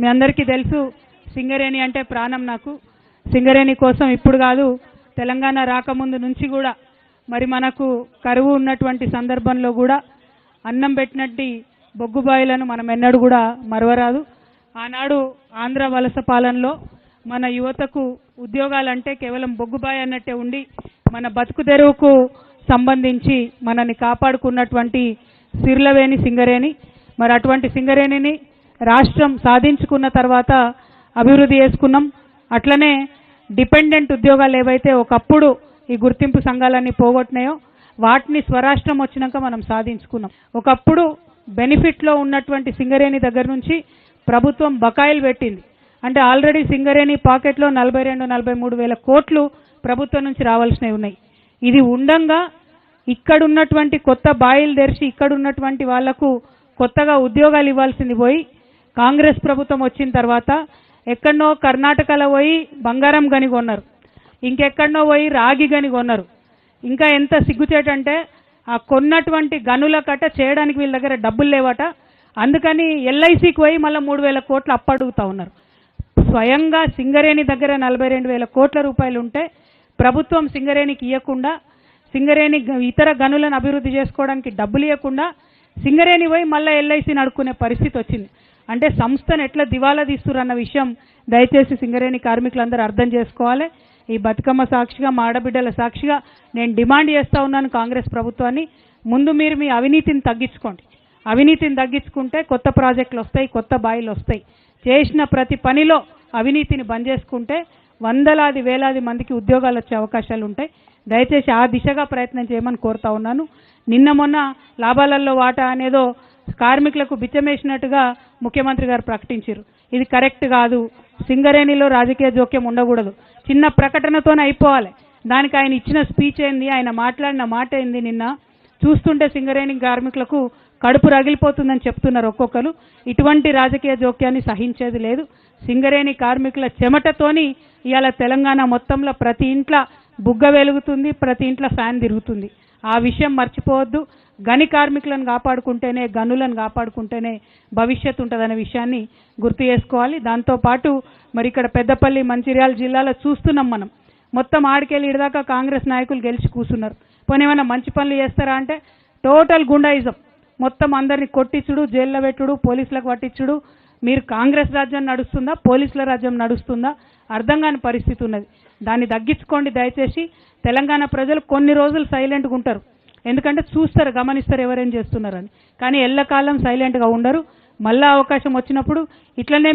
మీ అందరికీ తెలుసు సింగరేణి అంటే ప్రాణం నాకు. సింగరేణి కోసం ఇప్పుడు కాదు తెలంగాణ రాకముందు నుంచి కూడా మరి మనకు కరువు ఉన్నటువంటి సందర్భంలో కూడా అన్నం పెట్టినట్టు బొగ్గుబాయిలను మనం ఎన్నడూ కూడా మరవరాదు. ఆనాడు ఆంధ్ర వలస పాలనలో మన యువతకు ఉద్యోగాలంటే కేవలం బొగ్గుబాయి అన్నట్టే ఉండి మన బతుకు తెరువుకు సంబంధించి మనని కాపాడుకున్నటువంటి సిర్లవేణి సింగరేణి. మరి అటువంటి సింగరేణిని రాష్ట్రం సాధించుకున్న తర్వాత అభివృద్ధి చేసుకున్నాం. అట్లనే డిపెండెంట్ ఉద్యోగాలు ఏవైతే ఒకప్పుడు ఈ గుర్తింపు సంఘాలన్నీ పోగొట్టినాయో వాటిని స్వరాష్ట్రం వచ్చినాక మనం సాధించుకున్నాం. ఒకప్పుడు బెనిఫిట్లో ఉన్నటువంటి సింగరేణి దగ్గర నుంచి ప్రభుత్వం బకాయిలు పెట్టింది. అంటే ఆల్రెడీ సింగరేణి పాకెట్లో నలభై రెండు నలభై మూడు వేల కోట్లు ప్రభుత్వం నుంచి రావాల్సినవి ఉన్నాయి. ఇది ఉండంగా ఇక్కడ ఉన్నటువంటి కొత్త బాయిలు తెరిచి ఇక్కడున్నటువంటి వాళ్ళకు కొత్తగా ఉద్యోగాలు ఇవ్వాల్సింది పోయి కాంగ్రెస్ ప్రభుత్వం వచ్చిన తర్వాత ఎక్కడనో కర్ణాటకలో పోయి బంగారం గని కొన్నారు. ఇంకెక్కడనో పోయి రాగి గని కొన్నారు. ఇంకా ఎంత సిగ్గుచేటంటే ఆ కొన్నటువంటి గనుల కట్ట చేయడానికి వీళ్ళ దగ్గర డబ్బులు లేవట. అందుకని ఎల్ఐసికి పోయి మళ్ళీ మూడు వేల కోట్లు అప్పడుగుతా ఉన్నారు. స్వయంగా సింగరేణి దగ్గర నలభై రెండు వేల కోట్ల రూపాయలు ఉంటే ప్రభుత్వం సింగరేణికి ఇవ్వకుండా సింగరేణి ఇతర గనులను అభివృద్ధి చేసుకోవడానికి డబ్బులు ఇవ్వకుండా సింగరేణి పోయి మళ్ళీ ఎల్ఐసి నడుకునే పరిస్థితి వచ్చింది. అంటే సంస్థను ఎట్లా దివాలా తీస్తున్నారు అన్న విషయం దయచేసి సింగరేణి కార్మికులందరూ అర్థం చేసుకోవాలి. ఈ బతుకమ్మ సాక్షిగా మా ఆడబిడ్డల సాక్షిగా నేను డిమాండ్ చేస్తూ ఉన్నాను కాంగ్రెస్ ప్రభుత్వాన్ని. ముందు మీరు మీ అవినీతిని తగ్గించుకోండి. అవినీతిని తగ్గించుకుంటే కొత్త ప్రాజెక్టులు వస్తాయి కొత్త బాయిలు వస్తాయి. చేసిన ప్రతి పనిలో అవినీతిని బంద్ చేసుకుంటే వందలాది వేలాది మందికి ఉద్యోగాలు వచ్చే అవకాశాలు ఉంటాయి. దయచేసి ఆ దిశగా ప్రయత్నం చేయమని కోరుతా ఉన్నాను. నిన్న మొన్న లాభాలలో వాటా అనేదో కార్మికులకు బిచ్చమేసినట్టుగా ముఖ్యమంత్రి గారు ప్రకటించారు. ఇది కరెక్ట్ కాదు. సింగరేణిలో రాజకీయ జోక్యం ఉండకూడదు. చిన్న ప్రకటనతోనే అయిపోవాలి. దానికి ఆయన ఇచ్చిన స్పీచ్ ఏంది? ఆయన మాట్లాడిన మాట ఏంది? నిన్న చూస్తుంటే సింగరేణి కార్మికులకు కడుపు రగిలిపోతుందని చెప్తున్నారు ఒక్కొక్కరు. ఇటువంటి రాజకీయ జోక్యాన్ని సహించేది లేదు. సింగరేణి కార్మికుల చెమటతోని ఇవాళ తెలంగాణ మొత్తంలో ప్రతి ఇంట్లో బుగ్గ వెలుగుతుంది ప్రతి ఇంట్లో ఫ్యాన్ తిరుగుతుంది. ఆ విషయం మర్చిపోవద్దు. గని కార్మికులను కాపాడుకుంటేనే గనులను కాపాడుకుంటేనే భవిష్యత్తు ఉంటుందనే విషయాన్ని గుర్తు చేసుకోవాలి. దాంతోపాటు మరి ఇక్కడ పెద్దపల్లి మంచిర్యాల జిల్లాలో చూస్తున్నాం మనం. మొత్తం ఆడికెళ్ళి ఇడదాకా కాంగ్రెస్ నాయకులు గెలిచి కూర్చున్నారు. పోనీ ఏమైనా మంచి పనులు చేస్తారా అంటే టోటల్ గుండాయిజం. మొత్తం అందరిని కొట్టించుడు జైల్లో పెట్టుడు పోలీసులకు పట్టించుడు. మీరు కాంగ్రెస్ రాజ్యం నడుస్తుందా పోలీసుల రాజ్యం నడుస్తుందా? అర్థం కాని పరిస్థితి ఉన్నది. దాన్ని తగ్గించుకోండి దయచేసి. తెలంగాణ ప్రజలు కొన్ని రోజులు సైలెంట్గా ఉంటారు. ఎందుకంటే చూస్తారు గమనిస్తారు ఎవరేం చేస్తున్నారని. కానీ ఎల్లకాలం సైలెంట్గా ఉండరు. మళ్ళా అవకాశం వచ్చినప్పుడు ఇట్లనే